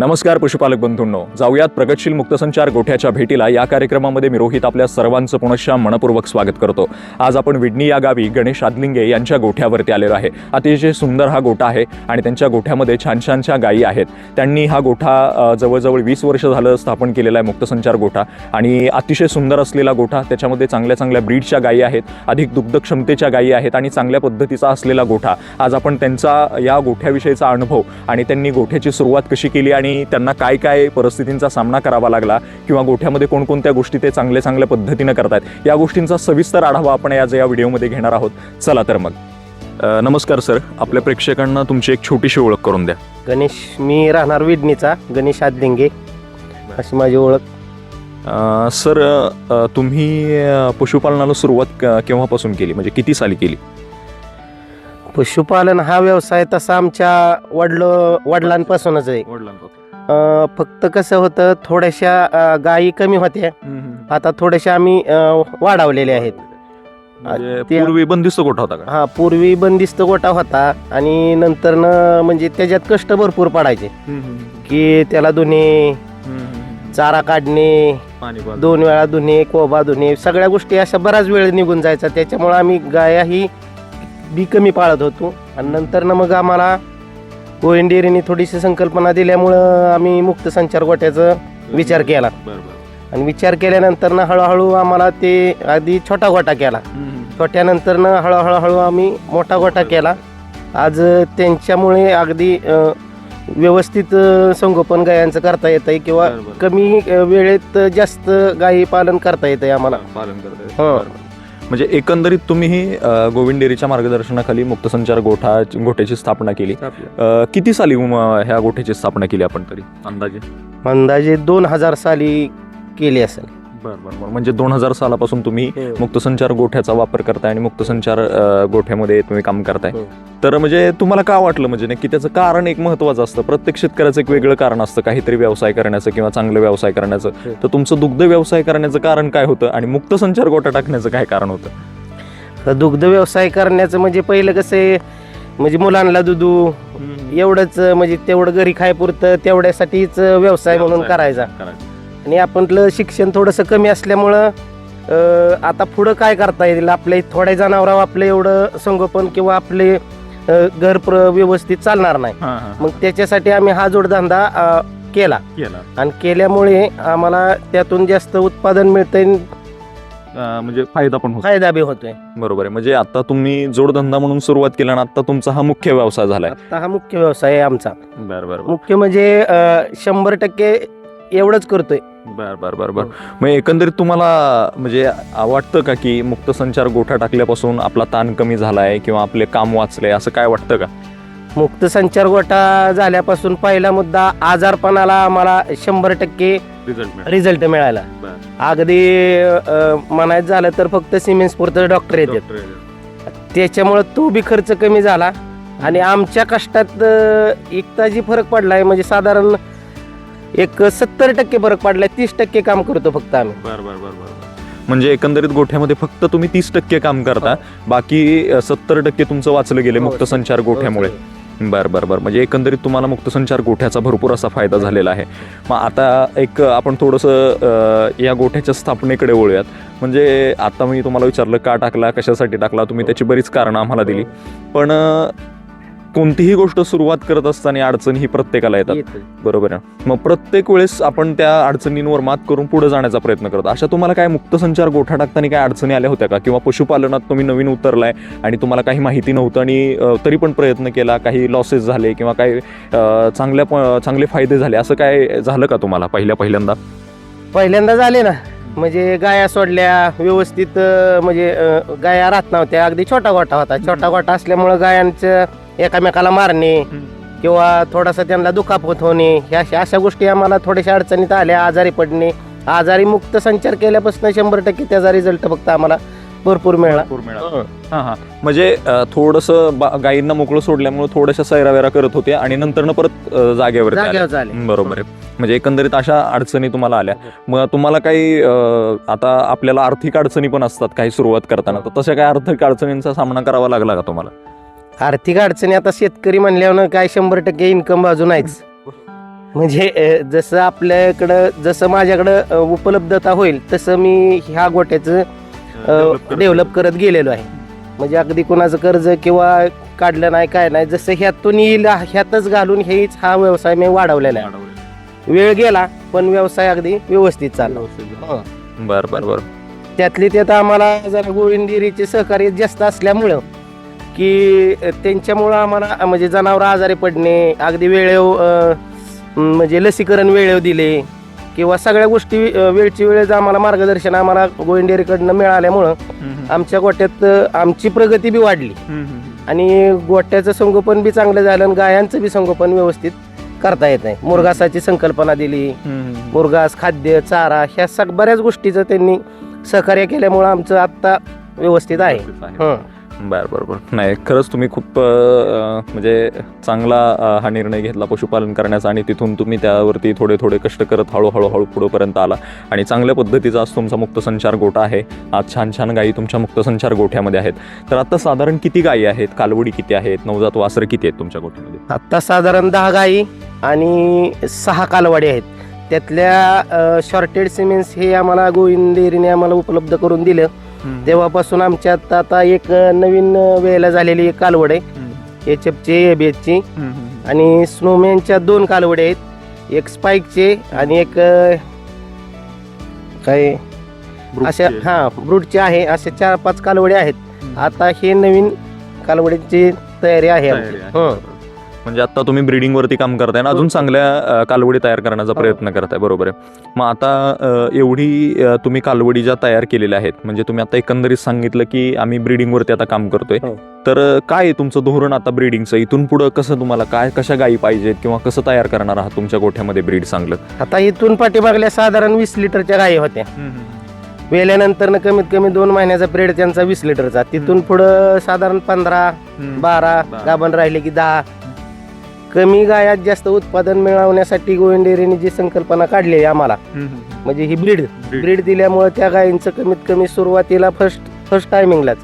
नमस्कार पशुपालक बंधूंनो. जाऊयात प्रगतशील मुक्तसंचार गोठ्याच्या भेटीला. या कार्यक्रमामध्ये मी रोहित आपल्या सर्वांचं पुनश्च मनपूर्वक स्वागत करतो. आज आपण विडणी या गावी गणेश आदलिंगे यांच्या गोठ्यावरती आलेलो आहे. अतिशय सुंदर हा गोठा आहे आणि त्यांच्या गोठ्यामध्ये छान छानशा गायी आहेत. त्यांनी हा गोठा जवळजवळ वीस वर्ष झालं स्थापन केलेला आहे मुक्तसंचार गोठा आणि अतिशय सुंदर असलेला गोठा. त्याच्यामध्ये चांगल्या चांगल्या ब्रीडच्या गायी आहेत अधिक दुग्ध क्षमतेच्या गायी आहेत आणि चांगल्या पद्धतीचा असलेला गोठा. आज आपण त्यांचा या गोठ्याविषयीचा अनुभव आणि त्यांनी गोठ्याची सुरुवात कशी केली आणि त्यांना काय काय परिस्थितींचा सामना करावा लागला किंवा गोठ्यामध्ये कोणकोणत्या गोष्टी ते चांगल्या चांगल्या पद्धतीनं करतायत या गोष्टींचा सविस्तर आढावा आपण आज या व्हिडिओमध्ये घेणार आहोत. चला तर मग. नमस्कार सर. आपल्या प्रेक्षकांना तुमची एक छोटीशी ओळख करून द्या. गणेश मी राहणार विडणीचा गणेश आदलिंगे अशी माझी ओळख. सर तुम्ही पशुपालनाला सुरुवात केव्हापासून केली? म्हणजे किती साली केली? पशुपालन हा व्यवसाय तसा आमच्या वडल वडिलांपासूनच आहे. अं, फक्त कसं होतं थोड्याशा अं, गायी कमी होत्या. आता थोड्याशा आम्ही अं, वाढवलेल्या आहेत. म्हणजे ते- पूर्वी बंदिस्त गोठा होता का? हा पूर्वी बंदिस्त गोटा होता आणि नंतर न म्हणजे त्याच्यात कष्ट भरपूर पडायचे. की त्याला धुणे चारा काढणे पाणी दोन वेळा धुणे कोबा धुणे सगळ्या गोष्टी अशा बराच वेळ निघून जायचा. त्याच्यामुळे आम्ही गाया ही बी कमी पाळत होतो. आणि नंतर ना मग आम्हाला गोविंदेरीने थोडीशी संकल्पना दिल्यामुळं आम्ही मुक्त संचार गोट्याचा विचार केला. आणि विचार केल्यानंतर ना हळूहळू आम्हाला ते आधी छोटा गोटा केला. छोट्यानंतर ना हळूहळू हळू आम्ही मोठा गोटा केला. आज त्यांच्यामुळे अगदी व्यवस्थित संगोपन गायांचं करता येत आहे किंवा कमी वेळेत जास्त गायी पालन करता येत आहे आम्हाला. पालन हो. बरोबर. म्हणजे एकंदरीत तुम्ही ही अ, गोविंद डेअरीच्या मार्गदर्शनाखाली मुक्तसंचार गोठा गोठ्याची स्थापना केली. अ, किती साली म, ह्या गोठ्याची स्थापना केली आपण तरी? अंदाजे? अंदाजे दोन हजार साली केली असेल. बरं म्हणजे दोन हजार सालापासून तुम्ही मुक्तसंचार गोठ्याचा वापर करताय आणि मुक्तसंचार गोठ्यामध्ये तुम्ही काम करताय. हो. तर म्हणजे तुम्हाला का वाटलं म्हणजे नक्की त्याचं कारण एक महत्वाचं असतं? प्रत्येक शेतकऱ्याचं एक वेगळं कारण असतं काहीतरी व्यवसाय करण्याचं किंवा चांगलं व्यवसाय करण्याचं. हो. तर तुमचं दुग्ध व्यवसाय करण्याचं कारण काय होतं आणि मुक्तसंचार गोठा टाकण्याचं काय कारण होतं? तर दुग्ध व्यवसाय करण्याचं म्हणजे पहिलं कसं आहे म्हणजे मुलांना दुधू एवढंच म्हणजे तेवढं घरी खायपुरतं तेवढ्यासाठीच व्यवसाय म्हणून करायचा. आणि आपलं शिक्षण थोडंसं कमी असल्यामुळं आता पुढं काय करता येईल? आपले थोड्या जनावरांवर आपलं एवढं संगोपन किंवा आपले घर प्र व्यवस्थित चालणार नाही. मग त्याच्यासाठी आम्ही हा जोडधंदा केला. आणि केल्यामुळे आम्हाला त्यातून जास्त उत्पादन मिळतंय म्हणजे फायदा पण फायदा बी होतोय. बरोबर आहे. म्हणजे आता तुम्ही जोडधंदा म्हणून सुरुवात केला आणि आता तुमचा हा मुख्य व्यवसाय झालाय. आता हा मुख्य व्यवसाय आहे आमचा. बरं बरं मुख्य म्हणजे शंभर टक्के एवढंच करतोय. बर बर बर बर. मग एकंदरीत तुम्हाला म्हणजे आ- वाटतं का की मुक्त संचार गोठा टाकल्यापासून आपला ताण कमी झालाय किंवा आपले काम वाचले असं काय वाटतं का? मुक्त संचार गोटा झाल्यापासून पहिला मुद्दा आजारपणाला आम्हाला शंभर टक्के रिझल्ट रिझल्ट मिळाला. अगदी अं, म्हणायचं झालं तर फक्त सिमेंट डॉक्टर येतात. त्याच्यामुळं तो बी खर्च कमी झाला. आणि आमच्या कष्टात अं, एक ताजी फरक पडलाय म्हणजे साधारण एक सत्तर टक्के फरक पडलाय तीस टक्के काम करतो फक्त आम्ही. बर बर बर बर म्हणजे एकंदरीत गोठ्यामध्ये फक्त तुम्ही तीस टक्के काम करता बाकी सत्तर टक्के तुमचं वाचलं गेले हो, मुक्त संचार गोठ्यामुळे. बर बर बर. म्हणजे एकंदरीत तुम्हाला मुक्तसंचार गोठ्याचा भरपूर असा फायदा झालेला आहे. मग आता एक आपण थोडंसं या गोठ्याच्या स्थापनेकडे वळूयात. म्हणजे आता मी तुम्हाला विचारलं का टाकला कशासाठी टाकला तुम्ही त्याची बरीच कारणं आम्हाला दिली. पण कोणतीही गोष्ट सुरुवात करत असताना अडचणी ही प्रत्येकाला येतात. येतं. बरोबर आहे. मग प्रत्येक वेळेस आपण त्या अडचणींवर मात करून पुढे जाण्याचा प्रयत्न करतो अशा तुम्हाला काय मुक्तसंचार गोठा टाकताना काय अडचणी आल्या होत्या का? किंवा पशुपालनात तुम्ही नवीन उतरलाय आणि तुम्हाला काही माहिती नव्हतं आणि तरी पण प्रयत्न केला काही लॉसेस झाले किंवा काही चांगल्या चांगले फायदे झाले असं काय झालं का तुम्हाला पहिल्या पहिल्यांदा? पहिल्यांदा झाले ना. म्हणजे गाया सोडल्या व्यवस्थित म्हणजे गाया राहत नव्हत्या. अगदी छोटा गोठा होता. छोटा गोठा असल्यामुळं गायांचं एकामेकाला मारणे किंवा थोडासा त्यांना दुखापत होणे ह्या अशा अशा गोष्टी आम्हाला थोड्याशा अडचणीत आल्या आजारी पडणे. आजारी मुक्त संचार केल्यापासून शंभर टक्के त्याचा रिझल्ट फक्त आम्हाला भरपूर मिळाला. हां. हां म्हणजे थोडंसं बा- गायींना मोकळं सोडल्यामुळे थोड्याशा सैरावेरा करत होते आणि नंतर परत अ, जागेवर त्या आल्या. जागेवर झाले बरोबर आहे. म्हणजे एकंदरीत अशा अडचणी तुम्हाला आल्या. मग तुम्हाला काही अ, आता आपल्याला आर्थिक अडचणी पण असतात काही सुरुवात करताना. तर तशा काही आर्थिक अडचणींचा सामना करावा लागला का तुम्हाला? आर्थिक अडचणी आता शेतकरी म्हणल्यावर काय शंभर टक्के इन्कम बाजू नाहीच. म्हणजे अ, जसं आपल्याकडं जसं माझ्याकडं अ, उपलब्धता होईल तसं मी ह्या गोट्याचं डेव्हलप करत गेलेलो आहे. म्हणजे अगदी कोणाचं कर्ज किंवा काढलं नाही काय नाही जसं ह्यातून येईल ह्यातच घालून हेच हा व्यवसाय मी वाढवलेला आहे. वेळ गेला पण व्यवसाय अगदी व्यवस्थित चालला. हं. बर बर बर. त्यातली त्यात आम्हाला जरा गोविंदिरीचे सहकार्य जास्त असल्यामुळं की त्यांच्यामुळं आम्हाला म्हणजे जनावर आजारी पडणे अगदी वेळेव म्हणजे लसीकरण वेळेव दिले किंवा सगळ्या गोष्टी वेळची वेळेच आम्हाला मार्गदर्शन आम्हाला गोविंदेरीकडनं मिळाल्यामुळं आमच्या गोट्यात आमची प्रगती बी वाढली. आणि गोट्याचं संगोपन बी चांगलं झालं आणि गायांचं बी संगोपन व्यवस्थित करता येत आहे मुरगासाची संकल्पना दिली. मुरगास खाद्य चारा ह्या सग बऱ्याच गोष्टीचं त्यांनी सहकार्य केल्यामुळं आमचं आत्ता व्यवस्थित आहे. हं. बरं बरं बरं. नाही खरंच तुम्ही खूप अं, म्हणजे चांगला अं, हा निर्णय घेतला पशुपालन करण्याचा आणि तिथून तुम्ही त्यावरती थोडे थोडे कष्ट करत हळूहळू हळू पुढेपर्यंत आला. आणि चांगल्या पद्धतीचा आज तुमचा मुक्तसंचार गोठा आहे. आज छान छान गायी तुमच्या मुक्तसंचार गोठ्यामध्ये आहेत. तर आता साधारण किती गायी आहेत? कालवडी किती आहेत? नवजात वासरं किती आहेत तुमच्या गोठ्यामध्ये? आत्ता साधारण दहा गायी आणि सहा कालवाडी आहेत. त्यातल्या शॉर्टेड सिमेंट्स हे आम्हाला गोविंदेरीने आम्हाला उपलब्ध करून दिलं. तेव्हापासून आमच्यात आता एक नवीन वेळेला झालेली कालवड आहे. एच एफची एबीएचची आणि स्नोमॅनच्या दोन कालवडे आहेत. एक स्पाईकचे आणि एक काय? अशा हा ब्रूटचे आहे. असे चार पाच कालवडे आहेत. आता हे नवीन कालवडीची तयारी आहे. हं. म्हणजे आता तुम्ही ब्रीडिंग वरती काम करताय ना अजून चांगल्या अं, कालवडी तयार करण्याचा हो. प्रयत्न करताय बरोबर आहे. मग आता एवढी तुम्ही कालवडी ज्या तयार केलेल्या आहेत म्हणजे तुम्ही आता एकंदरीत सांगितलं की आम्ही ब्रीडिंग वरती आता काम करतोय. हो. तर काय आहे तुमचं धोरण आता ब्रीडिंगचं इथून पुढं कसं तुम्हाला काय कशा गायी पाहिजेत किंवा कसं तयार करणार आहात तुमच्या गोठ्यामध्ये ब्रीड चांगलं आता इथून पाठीमागल्या साधारण वीस लिटरच्या गायी होत्या. वेल्यानंतर कमीत कमी दोन महिन्याचा पिरियड त्यांचा वीस लिटरचा. तिथून पुढं साधारण पंधरा बारा बारा. गाभण राहिले की दहा. कमी गायात जास्त उत्पादन मिळवण्यासाठी गोविंद डेअरीने जी संकल्पना काढली आहे आम्हाला म्हणजे ही ब्रीड. ब्रीड. दिल्यामुळे त्या गायींचं कमीत कमी सुरुवातीला फर्स्ट फर्स्ट टायमिंगलाच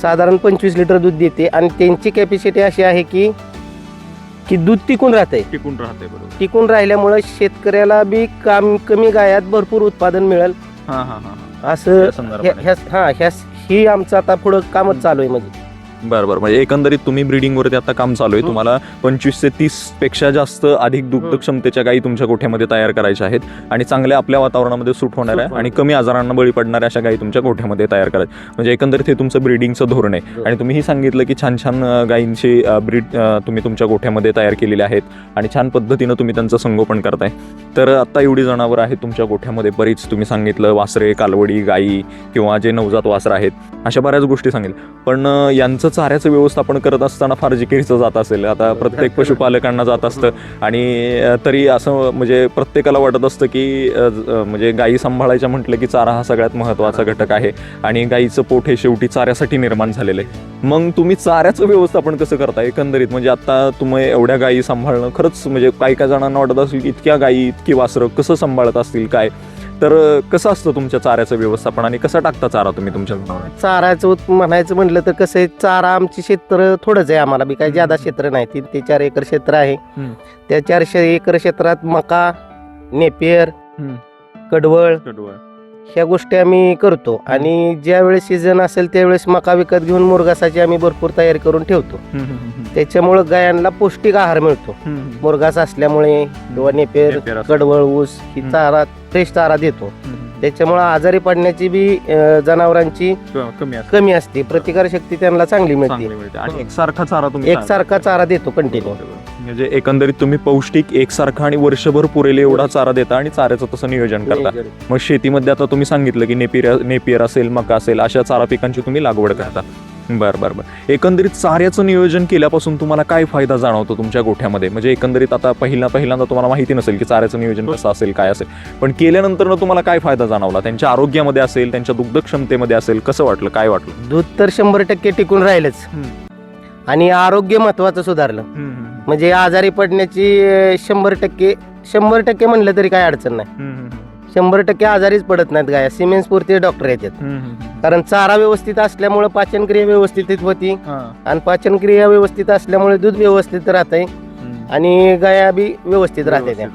साधारण पंचवीस लिटर दूध देते आणि त्यांची कॅपॅसिटी अशी आहे की की दूध टिकून राहते टिकून राहते बरोबर. टिकून राहिल्यामुळे शेतकऱ्याला बी काम कमी गायात भरपूर उत्पादन मिळेल. असं हा ह्या ही आमचं आता पुढं कामच चालू आहे म्हणजे. बरं बरं. म्हणजे एकंदरीत तुम्ही ब्रीडिंग वरती आता काम चालू आहे. हो. तुम्हाला पंचवीस ते तीसपेक्षा जास्त अधिक दुग्ध हो. क्षमतेच्या गायी तुमच्या गोठ्यामध्ये तयार करायच्या आहेत आणि चांगल्या आपल्या वातावरणामध्ये सूट होणाऱ्या सूट आणि कमी आजारांना बळी पडणाऱ्या अशा गायी तुमच्या गोठ्यामध्ये तयार करायच्या म्हणजे एकंदरीत हे तुमचं ब्रीडिंगचं धोरण आहे. हो. आणि तुम्ही ही सांगितलं की छान छान गायींची ब्रीड तुम्ही तुमच्या गोठ्यामध्ये तयार केलेले आहेत आणि छान पद्धतीनं तुम्ही त्यांचं संगोपन करताय. तर आता एवढी जनावरं आहेत तुमच्या गोठ्यामध्ये. बरीच तुम्ही सांगितलं वासरे कालवडी गायी किंवा जे नवजात वासरं आहेत. अशा बऱ्याच गोष्टी सांगितल्या. पण अं, यांचं चाऱ्याचं व्यवस्थापन करत असताना फार जिकिरीचं जात असेल. आता प्रत्येक पशुपालकांना जात असतं. आणि तरी असं म्हणजे प्रत्येकाला वाटत असतं की म्हणजे गायी सांभाळायच्या म्हटलं की चारा हा सगळ्यात महत्त्वाचा घटक आहे. आणि गायीचं पोट हे शेवटी चाऱ्यासाठी निर्माण झालेलं आहे. मग तुम्ही चाऱ्याचं व्यवस्थापन कसं करता? एकंदरीत म्हणजे आता तुम्ही एवढ्या गायी सांभाळणं खरंच म्हणजे काही काही जणांना वाटत असेल की इतक्या गायी इतकी वासरं कसं सांभाळत असतील काय? तर कसं असतं तुमच्या चाऱ्याचं व्यवस्थापन आणि कसं टाकता चारा तुम्ही तुमच्या जनावरांना? चाराचं उत- म्हणायचं म्हटलं तर कसं आहे चारा आमची क्षेत्र थोडंच आहे आम्हाला बी काही ज्यादा क्षेत्र नाही तीन ते चार एकर क्षेत्र आहे हम्म. त्या चारशे एकर क्षेत्रात मका नेपियर हम्म. कडवळ ह्या गोष्टी आम्ही करतो. आणि ज्या वेळेस सीझन असेल त्यावेळेस मका विकत घेऊन मुरगासाची आम्ही भरपूर तयारी करून ठेवतो. त्याच्यामुळं गायांना पौष्टिक आहार मिळतो. मुरगास असल्यामुळे किंवा नेपेर. कडवळ ऊस ही. चारा फ्रेश चारा देतो. त्याच्यामुळं आजारी पडण्याची बी अं, जनावरांची कमी असतं. कमी असते. प्रतिकार शक्ती त्यांना चांगली मिळते. चांगली मिळते. आणि एकसारखा चारा तुम्ही एकसारखा चारा देतो कंटिन्यू म्हणजे एकंदरीत तुम्ही पौष्टिक एकसारखा आणि वर्षभर पुरेल एवढा चारा देता आणि चाऱ्याचं तसं नियोजन करता. मग शेतीमध्ये आता तुम्ही सांगितलं की नेपियर नेपियर असेल मका असेल अशा चारा पिकांची तुम्ही लागवड करता. बरं बरं बरं. एकंदरीत चाऱ्याचं नियोजन केल्यापासून तुम्हाला काय फायदा जाणवतो तुमच्या गोठ्यामध्ये? म्हणजे एकंदरीत आता पहिला पहिल्यांदा तुम्हाला माहिती नसेल की चाऱ्याचं नियोजन कसं असेल काय असेल. पण केल्यानंतर तुम्हाला काय फायदा जाणवला? त्यांच्या आरोग्यामध्ये असेल त्यांच्या दुग्ध क्षमतेमध्ये असेल कसं वाटलं काय वाटलं? दूध तर शंभर टक्के टिकून राहिलंच. आणि आरोग्य महत्वाचं सुधारलं. म्हणजे आजारी पडण्याची शंभर टक्के शंभर टक्के म्हणलं तरी काय अडचण नाही. शंभर टक्के आजारीच पडत नाहीत गाया. सिमेंट स्फूर्ती डॉक्टर येतात कारण चारा व्यवस्थित असल्यामुळे पाचनक्रिया व्यवस्थित होती. आणि पाचनक्रिया व्यवस्थित असल्यामुळे दूध व्यवस्थित राहतंय. आणि गाया बी व्यवस्थित राहते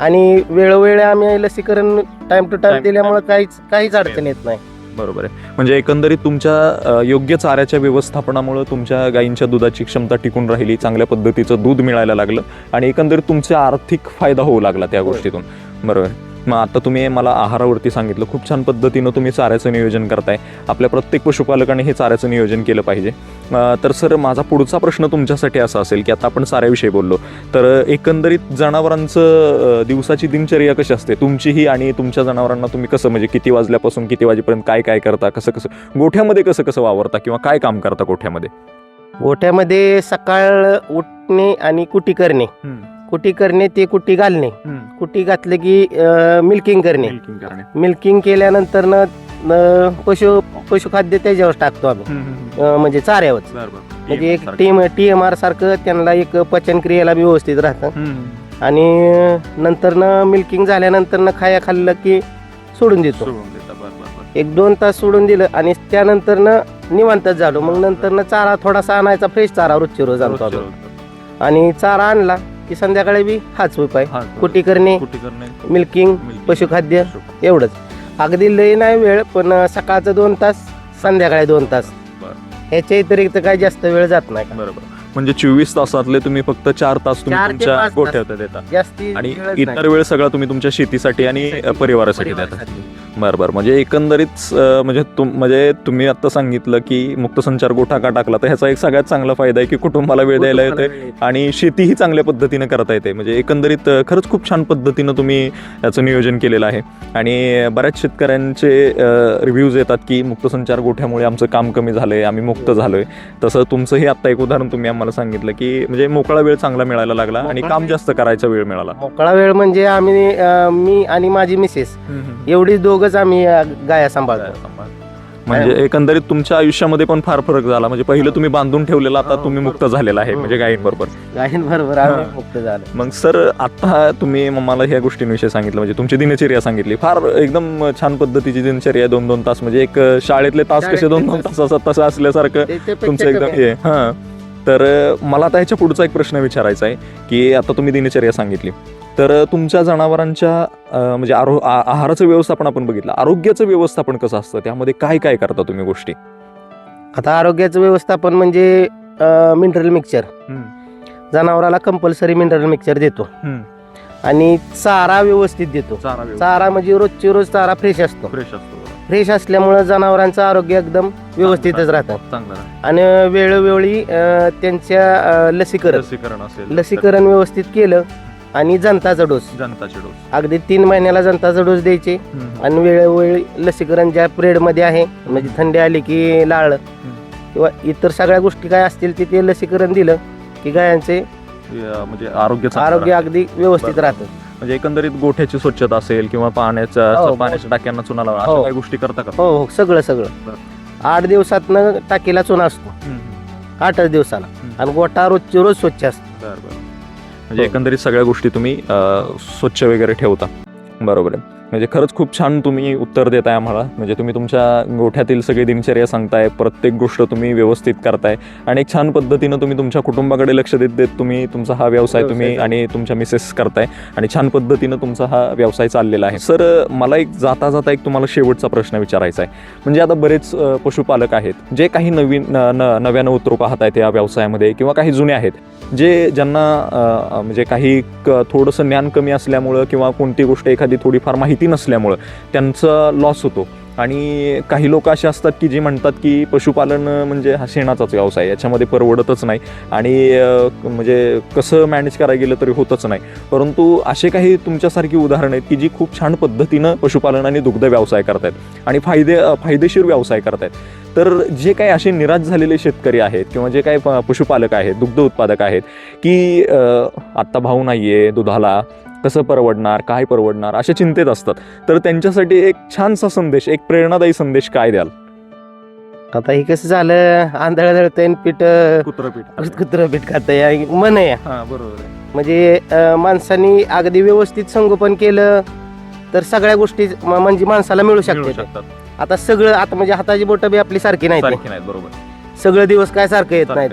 आणि वेळोवेळी आम्ही लसीकरण टाइम टू टाइम दिल्यामुळे काहीच काहीच अडचण येत नाही. बरोबर आहे. म्हणजे एकंदरीत तुमच्या योग्य चाऱ्याच्या व्यवस्थापनामुळे तुमच्या गायींच्या दुधाची क्षमता टिकून राहिली चांगल्या पद्धतीचं दूध मिळायला लागलं आणि एकंदरीत तुमचा आर्थिक फायदा होऊ लागला त्या. गोष्टीतून. बरोबर. मग आता तुम्ही मला आहारावरती सांगितलं. खूप छान पद्धतीनं तुम्ही चाऱ्याचं नियोजन करताय. आपल्या प्रत्येक पशुपालकाने हे चाऱ्याचं नियोजन केलं पाहिजे. तर सर माझा पुढचा प्रश्न तुमच्यासाठी असा असेल की आता आपण चाऱ्याविषयी बोललो. तर एकंदरीत जनावरांचं दिवसाची दिनचर्या कशी असते? तुमचीही आणि तुमच्या जनावरांना तुम्ही कसं म्हणजे किती वाजल्यापासून किती वाजेपर्यंत काय काय करता? कसं कसं गोठ्यामध्ये कसं कसं वावरता किंवा काय काम करता गोठ्यामध्ये? गोठ्यामध्ये सकाळ उठणे आणि कुटी करणे कुटी करणे ते कुटी घालणे. कुटी घातलं की मिल्किंग करणे. मिल्किंग केल्यानंतर न न पशु पशुखाद्य त्याच्यावर टाकतो आम्ही. अं, म्हणजे चाऱ्यावर. म्हणजे एक टीम टी एम आर सारखं त्यांना एक पचन क्रियेला बी व्यवस्थित राहतं. आणि नंतर न मिल्किंग झाल्यानंतर न खाया खाल्लं की सोडून देतो. एक दोन तास सोडून दिलं आणि त्यानंतर न निवांतच झालो. मग नंतर न चारा थोडासा आणायचा फ्रेश चारा रोजची रोज आणतो आम्ही. आणि चारा आणला की संध्याकाळी बी हाच उपाय. कुटी करणे मिल्किंग पशुखाद्य एवढंच. अगदी लय नाही वेळ पण सकाळचं दोन तास संध्याकाळी दोन तास. ह्याच्या व्यतिरिक्त काही जास्त वेळ जात नाही बरोबर. म्हणजे चोवीस तासातले तुम्ही फक्त चार तास तुम्ही चार ते तुमच्या पाच तास. गोठ्यात देता. जास्ती आणि वेळच इतर. वेळ सगळा तुम्ही तुमच्या शेतीसाठी आणि परिवारासाठी देता. परिवारासाठी. बरं बरं. म्हणजे एकंदरीत म्हणजे तुम म्हणजे तुम्ही आता सांगितलं की मुक्तसंचार गोठा का टाकला तर ह्याचा एक सगळ्यात चांगला फायदा आहे की कुटुंबाला वेळ द्यायला येते. आणि शेतीही चांगल्या पद्धतीनं करता येते. म्हणजे एकंदरीत खरंच खूप छान पद्धतीनं तुम्ही याचं नियोजन केलेलं आहे. आणि बऱ्याच शेतकऱ्यांचे रिव्ह्यूज येतात की मुक्तसंचार गोठ्यामुळे आमचं काम कमी झालंय आम्ही मुक्त झालोय. तसं तुमचंही आत्ता एक उदाहरण तुम्ही आम्हाला सांगितलं की म्हणजे मोकळा वेळ चांगला मिळायला लागला आणि काम जास्त करायचा वेळ मिळाला. मोकळा वेळ म्हणजे आम्ही मी आणि माझी मिसेस एवढी दोघच आम्ही गाया सांभाळतो. म्हणजे एकंदरीत तुमच्या आयुष्यामध्ये पण फार फरक झाला. म्हणजे पहिलं तुम्ही बांधून ठेवलेलं आता तुम्ही मुक्त झालेला आहे म्हणजे गायींबरोबर. गायींबरोबर आम्ही. मुक्त झालो. मग सर आता तुम्ही मला ह्या गोष्टींविषयी सांगितलं म्हणजे तुमची दिनचर्या सांगितली. फार एकदम छान पद्धतीची दिनचर्या दोन दोन तास म्हणजे एक शाळेतले तास कसे दोन दोन तास. तास असतात तसं असल्यासारखं तुमचं एकदम हे हां. तर मला आता ह्याच्या पुढचा एक प्रश्न विचारायचा आहे की आता तुम्ही दिनचर्या सांगितली. तर तुमच्या जनावरांच्या म्हणजे आरो आहाराचं व्यवस्थापन आपण बघितलं. आरोग्याचं व्यवस्थापन कसं असतं? त्यामध्ये काय काय करता तुम्ही गोष्टी? आता आरोग्याचं व्यवस्थापन म्हणजे मिनरल मिक्सचर जनावराला कंपल्सरी मिनरल मिक्सचर देतो. आणि चारा व्यवस्थित देतो. चारा म्हणजे रोजची रोज चारा फ्रेश असतो. फ्रेश असतो फ्रेश असल्यामुळे जनावरांचं आरोग्य एकदम व्यवस्थितच राहतं. आणि वेळोवेळी त्यांच्या लसीकरण. लसीकरण असेल. लसीकरण व्यवस्थित केलं आणि जनताचा डोस. जनताचे डोस. अगदी तीन महिन्याला जनताचा डोस द्यायचे. आणि वेळोवेळी लसीकरण ज्या पिरियडमध्ये आहे म्हणजे थंडी आली की लाळ किंवा इतर सगळ्या गोष्टी काय असतील ते ते लसीकरण दिलं की गायांचे म्हणजे आरोग्य चांगलं आरोग्य राहतं. अगदी व्यवस्थित बरोबर. राहतं. म्हणजे एकंदरीत गोठ्याची स्वच्छता असेल किंवा पाण्याच्या हो, पाण्याच्या टाक्यांना चुना अशा हो. काही गोष्टी करता का? हो हो. सगळं सगळं. आठ दिवसातनं टाकीला चुना असतो. आठच दिवसाला. आणि गोठा रोजची रोज स्वच्छ असतो. म्हणजे हो. एकंदरीत सगळ्या गोष्टी तुम्ही स्वच्छ वगैरे ठेवता. बरोबर आहे. म्हणजे खरंच खूप छान तुम्ही उत्तर देताय आम्हाला. म्हणजे तुम्ही तुमच्या गोठ्यातील सगळी दिनचर्या सांगताय प्रत्येक गोष्ट तुम्ही व्यवस्थित करताय आणि एक छान पद्धतीनं तुम्ही तुमच्या कुटुंबाकडे लक्ष देत देत तुम्ही तुमचा हा व्यवसाय तुम्ही आणि तुमच्या मिसेस करताय आणि छान पद्धतीनं तुमचा हा व्यवसाय चाललेला आहे. सर मला एक जाता जाता एक तुम्हाला शेवटचा प्रश्न विचारायचा आहे. म्हणजे आता बरेच पशुपालक आहेत. जे काही नवीन नव्यानं उतरू पाहत आहेत या व्यवसायामध्ये किंवा काही जुने आहेत. जे ज्यांना म्हणजे काही क- थोडंसं ज्ञान कमी असल्यामुळं किंवा कोणती गोष्ट एखादी थोडीफार माहिती नसल्यामुळं त्यांचा लॉस होतो. आणि काही लोक असे असतात की जे म्हणतात की पशुपालन म्हणजे हा शेणाचाच व्यवसाय याच्यामध्ये परवडतच नाही. आणि म्हणजे कसं मॅनेज करायला गेलं तरी होतच नाही. परंतु असे काही तुमच्यासारखी उदाहरणं आहेत की जी खूप छान पद्धतीनं पशुपालन आणि दुग्ध व्यवसाय करतायत. आणि फायदे फायदेशीर व्यवसाय करतायत. तर जे काही असे निराश झालेले शेतकरी आहेत किंवा जे काही पशुपालक आहेत दुग्ध उत्पादक आहेत की आत्ता भाव नाही आहे दुधाला कसं परवडणार काय परवडणार अशा चिंतेत असतात. तर त्यांच्यासाठी एक छानसा संदेश एक प्रेरणादायी संदेश काय द्याल? आता हे कसं झालं आंधळ दळतंय पीठ कुत्रपीठ कुत्र पीठ. खात मन आहे. हा बरोबर म्हणजे माणसानी अगदी व्यवस्थित संगोपन केलं तर सगळ्या गोष्टी म्हणजे माणसाला मिळू शकतात. आता सगळं आता म्हणजे हाताची बोटं बी आपली सारखी नाही सारखी नाहीत बरोबर. सगळे दिवस काय सारखं येत नाही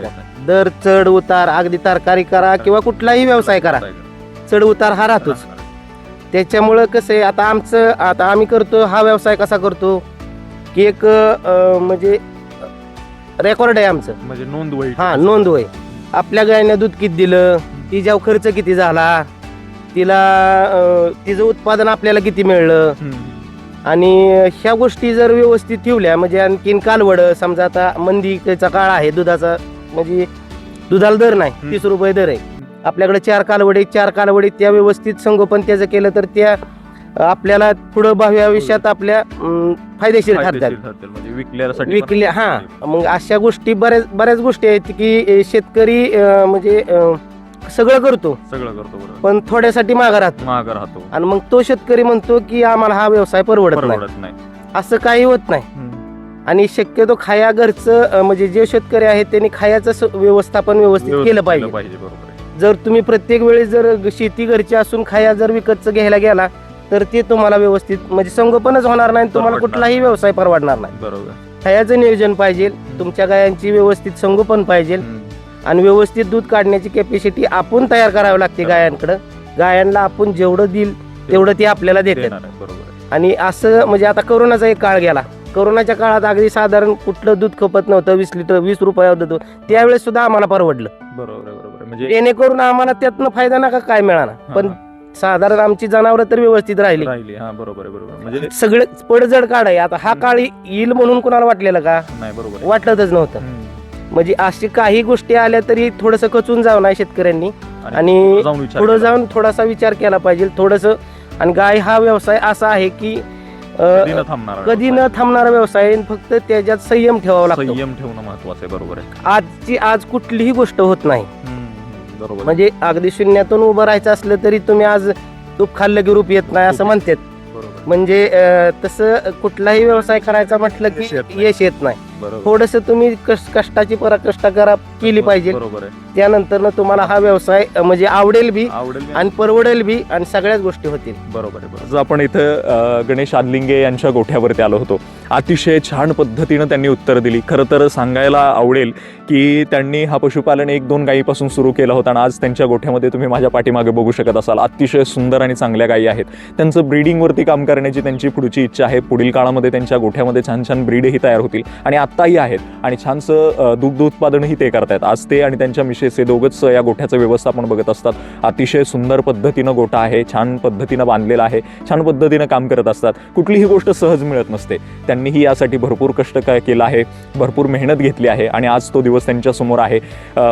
दर चढ उतार अगदी तरकारी करा किंवा कुठलाही व्यवसाय करा. चढ उतार हा राहतोच. त्याच्यामुळं कसं आहे आता आमचं आता आम्ही करतो हा व्यवसाय कसा करतो? की एक अं, म्हणजे रेकॉर्ड आहे आमचं. म्हणजे नोंद वही. हा नोंद होय आपल्या गायनं दूध किती दिलं तिच्यावर खर्च किती झाला तिला अं, तिचं उत्पादन आपल्याला किती मिळलं आणि ह्या गोष्टी जर व्यवस्थित ठेवल्या म्हणजे आणखीन कालवड समजा आता मंदीचा काळ आहे दुधाचा म्हणजे दुधाला दर नाही. तीस रुपये दर आहे. आपल्याकडे चार कालवडी चार कालवडी त्या व्यवस्थित संगोपन त्याचं केलं तर त्या आपल्याला पुढं भावी आयुष्यात आपल्या फायदेशीर ठरतात. म्हणजे विकल्या हा. मग अशा गोष्टी बऱ्याच बऱ्याच गोष्टी आहेत की शेतकरी म्हणजे सगळं करतो. सगळं करतो बरोबर. पण थोड्यासाठी मागा राहतो. महाग राहतो. आणि मग तो शेतकरी म्हणतो की आम्हाला हा व्यवसाय परवडत नाही. परवडत नाही. असं काही होत नाही. आणि शक्यतो खाया घरचं अं, म्हणजे जे शेतकरी आहेत त्यांनी खायाचं स- व्यवस्थापन व्यवस्थित केलं पाहिजे. पाहिजे बरोबर आहे. जर तुम्ही प्रत्येक वेळेस जर ग- शेती घरची असून खाया जर विकतचं घ्यायला गेला तर ते तुम्हाला व्यवस्थित म्हणजे संगोपनच होणार नाही तुम्हाला परवडणार कुठलाही व्यवसाय परवडणार नाही. बरोबर. खायाचं नियोजन पाहिजे तुमच्या गायांची व्यवस्थित संगोपन पाहिजे. हम्म. आणि व्यवस्थित दूध काढण्याची कॅपॅसिटी आपण तयार करावी लागते गायांकडं. गायांना आपण जेवढं देईल तेवढं ते आपल्याला देतात. आणि असं म्हणजे आता करोनाचा एक काळ गेला. करोनाच्या काळात अगदी साधारण कुठलं दूध खपत नव्हतं वीस लिटर वीस रुपयावर दूध. त्यावेळेस सुद्धा आम्हाला परवडलं. बरोबर. म्हणजे जेणेकरून आम्हाला त्यातनं फायदा नका काय मिळाला. पण साधारण आमची जनावरं तर व्यवस्थित राहिली. बरोबर बरोबर म्हणजे सगळे पडजड काढ. आहे आता हा काळ येईल म्हणून कुणाला वाटलेलं का? नाही बरोबर. वाटतच नव्हतं. म्हणजे अशी काही गोष्टी आल्या तरी थोडस कचून जाऊ नाही शेतकऱ्यांनी आणि पुढे. जाऊन थोडासा विचार केला पाहिजे थोडस आणि गाय हा व्यवसाय असा आहे की कधी न थांबणार व्यवसाय. फक्त त्याच्यात संयम ठेवावा लागतो संयम ठेवणं महत्वाचं आहे बरोबर आहे आजची आज कुठलीही गोष्ट होत नाही बरोबर. म्हणजे अगदी शून्यातून उभं राहायचं असलं तरी तुम्ही आज तूप खाल्लं की रूप येत नाही असं. म्हणतात. म्हणजे तसं कुठलाही व्यवसाय करायचा म्हटलं की. यश येत नाही बरोबर. थोडस तुम्ही कष्ट- कष्टाची पराकष्ट करा केली पाहिजे. बरोबर आहे. त्यानंतर तुम्हाला हा व्यवसाय अं, म्हणजे आवडेल बी आवडेल आणि परवडेल बी आणि सगळ्याच गोष्टी होतील. बरोबर आहे बरोबर. आज आपण इथं अ, गणेश आदलिंगे यांच्या गोठ्यावरती आलो होतो अतिशय छान पद्धतीनं त्यांनी उत्तर दिली. खरं तर सांगायला आवडेल की त्यांनी हा पशुपालन एक दोन गायीपासून सुरू केला होता आणि आज त्यांच्या गोठ्यामध्ये तुम्ही माझ्या पाठीमागे बघू शकत असाल. अतिशय सुंदर आणि चांगल्या गायी आहेत. त्यांचं ब्रीडिंगवरती काम करण्याची त्यांची पुढची इच्छा आहे. पुढील काळामध्ये त्यांच्या गोठ्यामध्ये छान छान ब्रीडही तयार होतील. आणि आत्ताही आहेत आणि छानसं दुग्ध उत्पादनही ते करतायत. आज ते आणि त्यांच्या मिसेस हे दोघंच या गोठ्याचं व्यवस्थापन बघत असतात. अतिशय सुंदर पद्धतीनं गोठा आहे छान पद्धतीनं बांधलेला आहे छान पद्धतीनं काम करत असतात. कुठलीही गोष्ट सहज मिळत नसते. त्यांनीही यासाठी भरपूर कष्ट काय केलं आहे भरपूर मेहनत घेतली आहे आणि आज तो दिवस त्यांच्यासमोर आहे.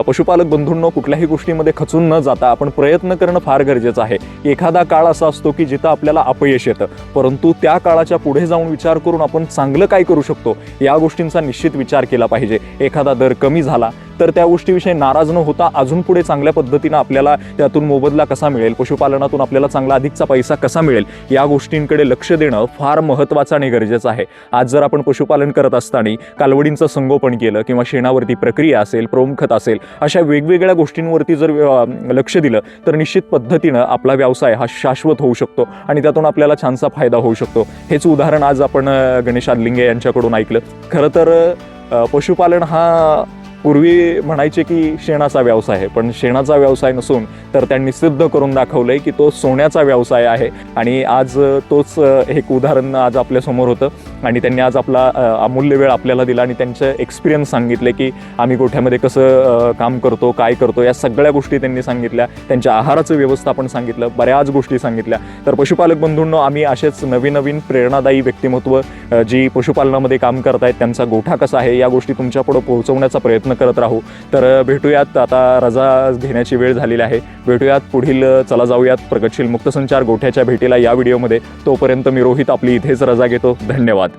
पशुपालक बंधूंनो कुठल्याही गोष्टीमध्ये खचून न जाता आपण प्रयत्न करणं फार गरजेचं आहे. एखादा काळ असा असतो की जिथं आपल्याला अपयश येतं परंतु त्या काळाच्या पुढे जाऊन विचार करून आपण चांगलं काय करू शकतो या गोष्टींचा निश्चित विचार केला पाहिजे. एखादा दर कमी झाला तर त्या गोष्टीविषयी नाराज न होता अजून पुढे चांगल्या पद्धतीनं आपल्याला त्यातून मोबदला कसा मिळेल पशुपालनातून आपल्याला चांगला अधिकचा पैसा कसा मिळेल या गोष्टींकडे लक्ष देणं फार महत्त्वाचं आणि गरजेचं आहे. आज जर आपण पशुपालन करत असताना कालवडींचं संगोपन केलं किंवा शेणावरती प्रक्रिया असेल प्रोमखत असेल अशा वेगवेगळ्या गोष्टींवरती जर लक्ष दिलं तर निश्चित पद्धतीनं आपला व्यवसाय हा शाश्वत होऊ शकतो आणि त्यातून आपल्याला छानसा फायदा होऊ शकतो. हेच उदाहरण आज आपण गणेश आदलिंगे यांच्याकडून ऐकलं. खरं तर पशुपालन हा पूर्वी म्हणायचे की शेणाचा व्यवसाय आहे पण शेणाचा व्यवसाय नसून तर त्यांनी सिद्ध करून दाखवलंय की तो सोन्याचा व्यवसाय आहे. आणि आज तोच एक उदाहरण आज आपल्यासमोर होतं. आणि त्यांनी आज आपला अमूल्य वेळ आपल्याला दिला आणि त्यांचं एक्सपिरियन्स सांगितले की आम्ही गोठ्यामध्ये कसं काम करतो काय करतो या सगळ्या गोष्टी त्यांनी सांगितल्या. त्यांच्या आहाराचं व्यवस्थापन सांगितलं बऱ्याच गोष्टी सांगितल्या. तर पशुपालक बंधूंनो आम्ही असेच नवीन नवीन प्रेरणादायी व्यक्तिमत्व जी पशुपालनामध्ये काम करतायत त्यांचा गोठा कसा आहे या गोष्टी तुमच्यापुढं पोहोचवण्याचा प्रयत्न करत राहू. तर भेटूयात आता रजा घेण्याची वेळ झालेली आहे. भेटूयात पुढील चला जाऊयात प्रगतशील मुक्तसंचार गोठ्याच्या भेटीला या व्हिडिओमध्ये. तोपर्यंत मी रोहित आपली इथेच रजा घेतो. धन्यवाद.